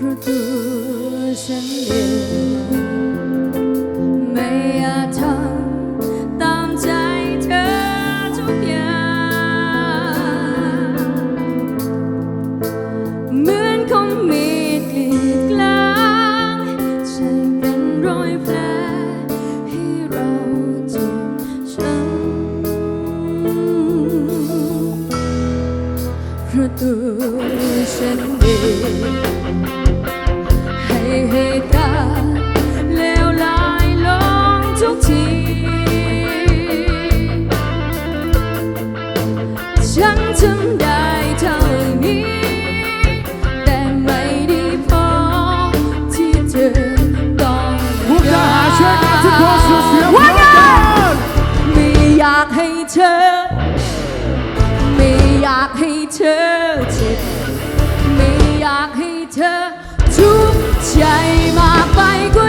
เพราะตัวฉันเองไม่อาทำตามใจเธอทุกอย่าง เหมือนคงมีกลีดกลางใช่เป็นรอยแผลให้เราเจ็บช้ำเพราะตัวฉันเอง ให้าแล้ายทุกที ฉันทำได้เท่านี้ แต่ไม่ดีพอที่เธอต้องกาว่าไงไม่อยากให้เธอ ไม่อยากให้เธอเจ็บ ไปกว่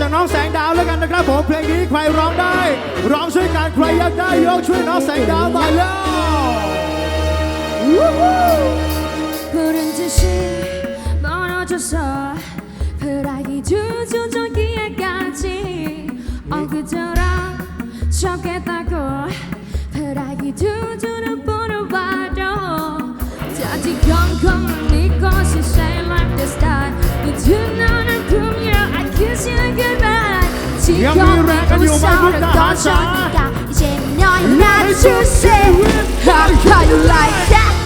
จากน้องแสงดาวแล้วกันนะครับผมเพลงนี้ใครร้องได้ ร้องช่วยกันใครอยากได้ยกช่วยน้องแสงดาวไปแล้ว。 서로 꺼져니까 이제 너의 나를 주세 How you like that?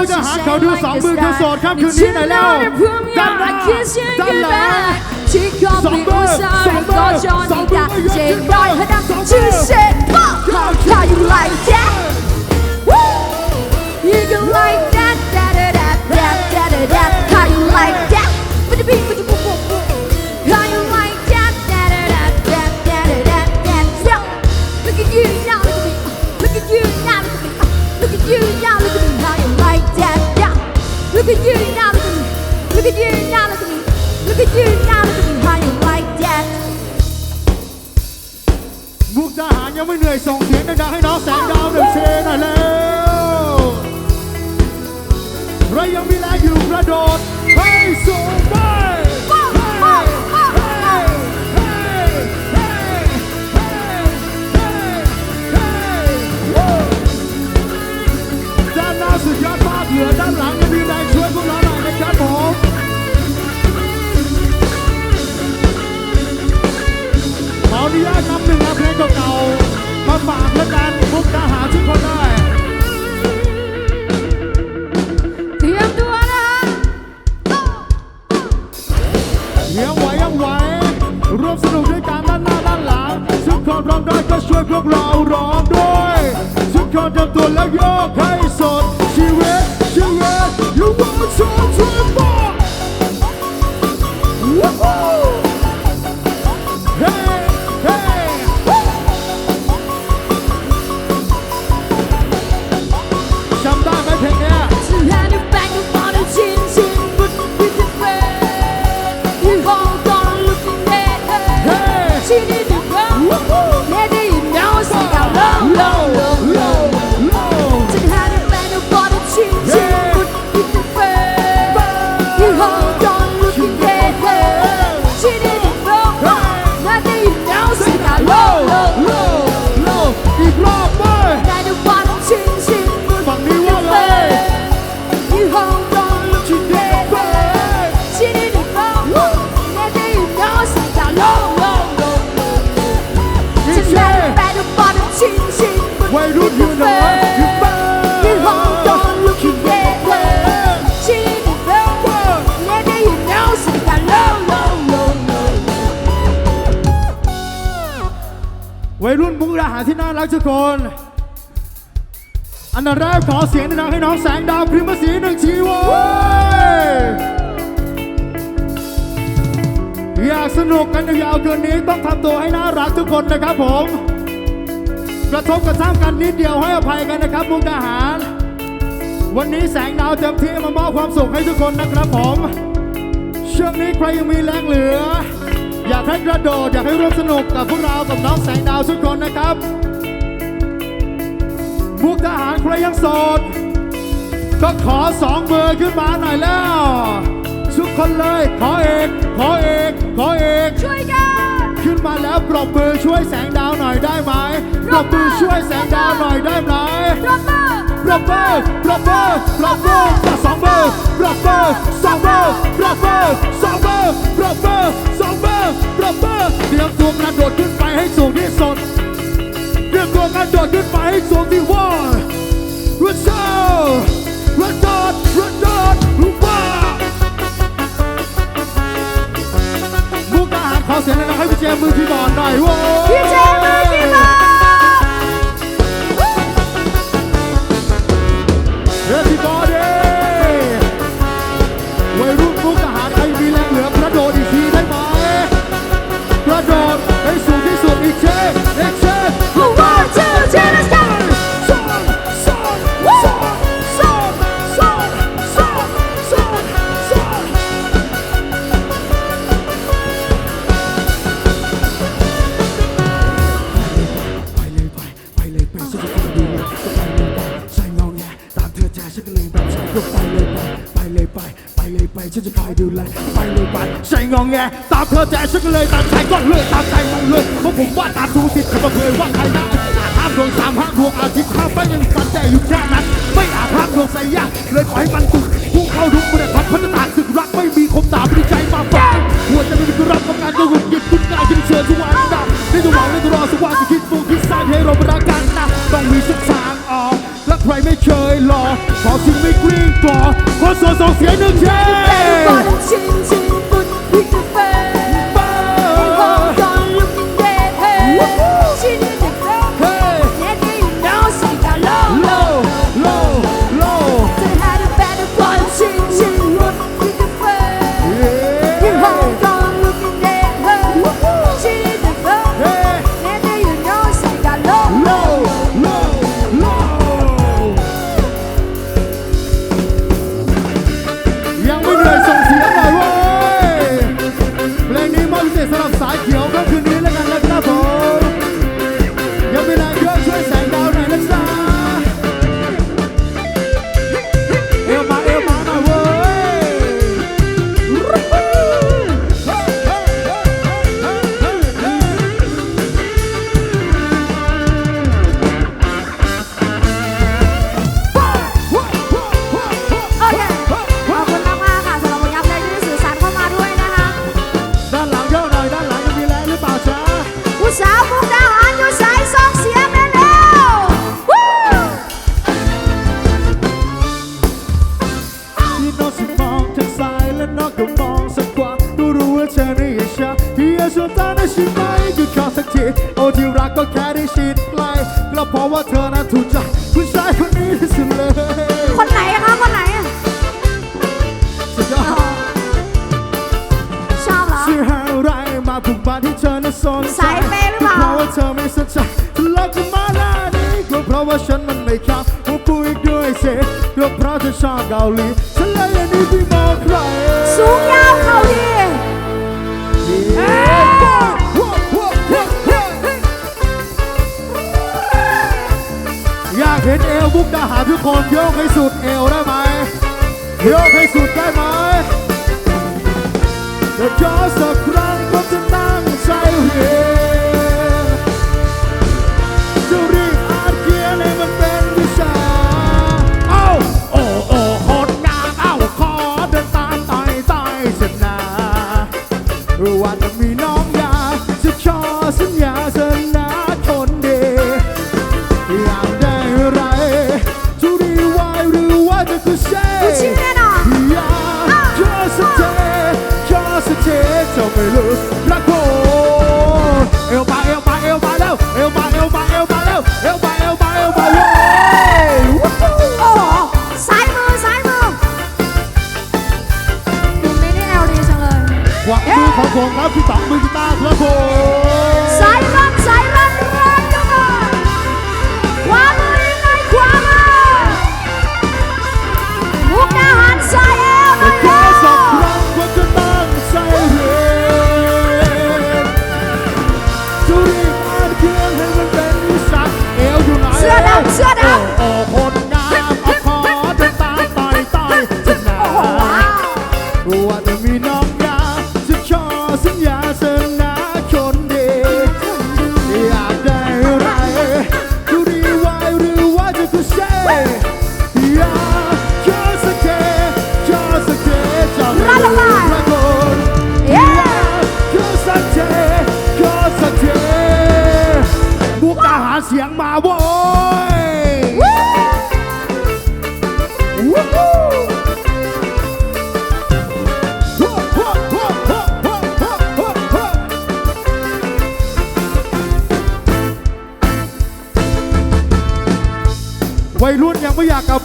วจะหาเขาดูสองมือเขาโสดครับคืนนี้ไหนแล้วด้านหลังด้านหลังสองมือสองมือสองมือเจ็ดร้อยให้ดังชื่อเสกบ้า How you like that Woo You can like that da da da da da da How you like that But the beat ยังไหวยังไหวร่วมสนุกด้วยกันด้านหน้าด้านหลังทุกคนร้องได้ก็ช่วยพวกเราร้องด้วยทุกคนเตรียมตัวแล้วโยกให้สดชีวิตชีวิต you want to tremble Hey วัยรุ่นมุกดาหารที่น่ารักทุกคน อันดับแรกขอเสียงดังให้น้องแสงดาวพริมศรีหนึ่งทีโว้ยอยากสนุกกันยาวๆคืนนี้ต้องทำตัวให้น่ารักทุกคนนะครับผม กระทบกระทั่งกันนิดเดียวให้อภัยกันนะครับมุกดาหาร วันนี้แสงดาวเต็มที่มามอบความสุขให้ทุกคนนะครับผมช่วงนี้ใครยังมีแรงเหลือ อยากให้กระโดดอยากให้ร่วมสนุกกับพวกเรากับน้องแสงดาวทุกคนนะครับ มุกทหารใครยังโสด ก็ขอสองมือขึ้นมาหน่อยแล้ว ทุกคนเลยขอเอก ขอเอก ขอเอก ช่วยกัน ขึ้นมาแล้วปรบมือช่วยแสงดาวหน่อยได้ไหมปรบมือช่วยแสงดาวหน่อยได้ไหมรบมือปรบมือปรบมือปรบมือกับสองมือปรบมือสองมือปรบมือสองมือปรบมือสองมือปรบมือเตรียมตัวกระโดดขึ้นไปให้สูงที่สุด เตรียมตัวกระโดดขึ้นไปให้สูงที่ว่า อจต่ฉักเลยตามใจก็เลยตามใจมองเลยเพราะผมว่าตาดูสิเมาบอกเลยว่าใครนะห้ามดวงสามห้ามดวงอาทิตย์ห้ามไม่ยังสันใจอยู่แค่นั้น ไม่อาจห้ามดวงใส่ยากเลยขอให้มันตุกผู้เข้ารุกไม่ได้พัดพัฒนาสึกรักไม่มีคมตาบม่ใจมาฟังหัวใจไม่มีรับทำกานก็หงุดหงิดคุณงานยังเชิญทุกวันดับในตัวหวังในตัวรอสุวรระคิดฟูวคิดสร้างให้เราประกันนะต้องมีสักทางออกและใครไม่เคยรอขอสิ่งไม่กลิ้งกลอขอสอสองเสียงหนึ่งเช่าผูกพันให้เธอนั้นสนใจายเปหรือเปล่า เพราะว่าเธอไม่สนใจเลิกกัมาหน้านี้ก็เพราะว่าฉันมันไม่เข้าว่าคุยด้วยเสีก็เพราะเธอชอบเกาหลีฉันเลยอันนี้พี่มองใครสูงยาวเขาดีอยากเห็นเอวบุกดาหารทุกคนโยกให้สุดเอวได้ไหมโยกให้สุดได้ไหม The joy Tell me loose.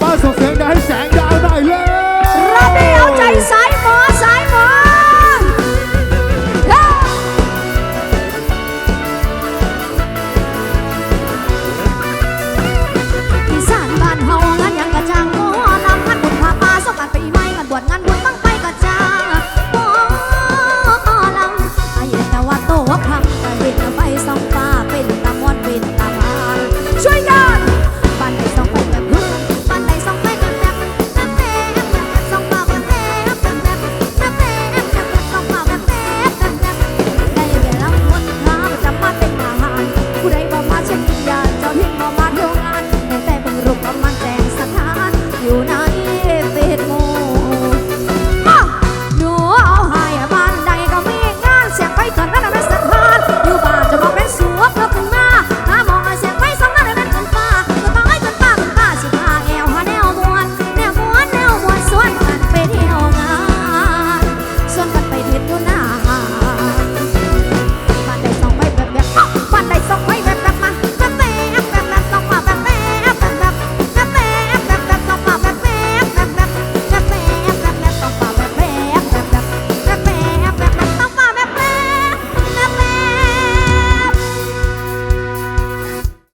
我说上家是上家